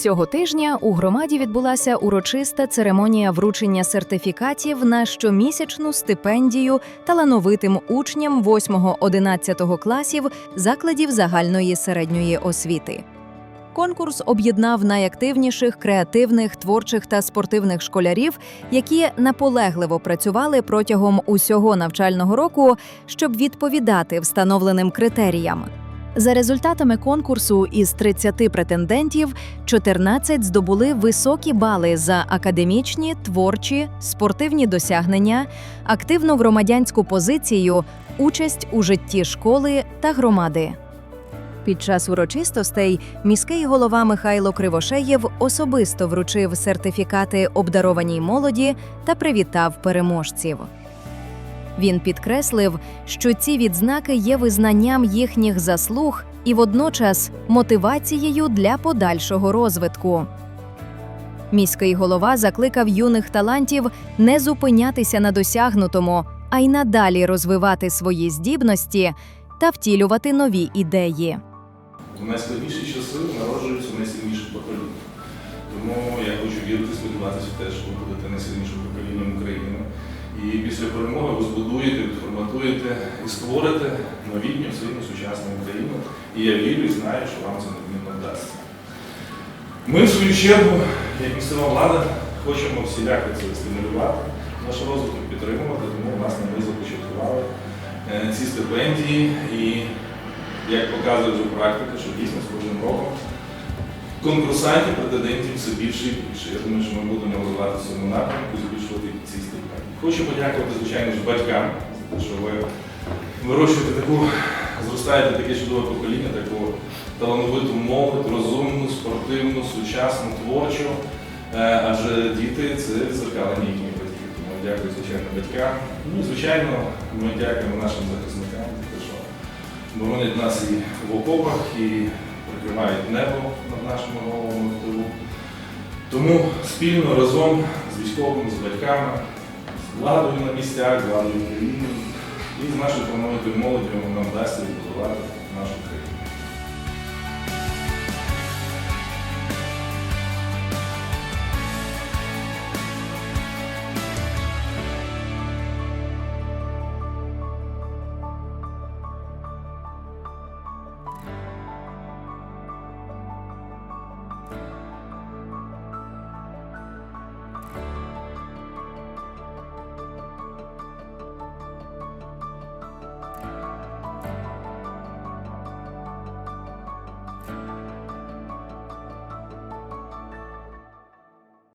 Цього тижня у громаді відбулася урочиста церемонія вручення сертифікатів на щомісячну стипендію талановитим учням 8-11 класів закладів загальної середньої освіти. Конкурс об'єднав найактивніших креативних, творчих та спортивних школярів, які наполегливо працювали протягом усього навчального року, щоб відповідати встановленим критеріям. За результатами конкурсу із 30 претендентів 14 здобули високі бали за академічні, творчі, спортивні досягнення, активну громадянську позицію, участь у житті школи та громади. Під час урочистостей міський голова Михайло Кривошеєв особисто вручив сертифікати обдарованій молоді та привітав переможців. Він підкреслив, що ці відзнаки є визнанням їхніх заслуг і водночас мотивацією для подальшого розвитку. Міський голова закликав юних талантів не зупинятися на досягнутому, а й надалі розвивати свої здібності та втілювати нові ідеї. У найскладніші часи народжуються найсильніші покоління. Тому я хочу вірити, сподіватися те, що ви будете найсильнішим поколінням України. І після перемоги ви збудуєте, відформатуєте і створите новітню, сильну, сучасну Україну. І я вірю і знаю, що вам це неодмінно вдасться. Ми, в свою чергу, як місцева влада, хочемо всіляко це стимулювати, наш розвиток підтримувати, тому власне ми започаткували е, ці стипендії і як показує вже практика, що дійсно з кожним роком конкурсантів, претендентів все більше і більше. Я думаю, що ми будемо розвивати цьому напрямку збільшувати ці стипендії. Хочу подякувати, звичайно ж, батькам за те, що ви вирощуєте таку, зростаєте таке чудове покоління, таку талановиту молодь, розумну, спортивну, сучасну, творчу. Е, Адже діти це зеркалення їхніх батьків. Тому дякую, звичайно, батькам. Ну звичайно, ми дякуємо нашим захисникам за те, що боронять нас і в окопах, і прикривають небо над нашими головами в тилу. Тому спільно разом з військовими, з батьками, з владою на місцях, з владою країни і з нашою талановитою молоддю нам вдасться відбудувати нашу країну.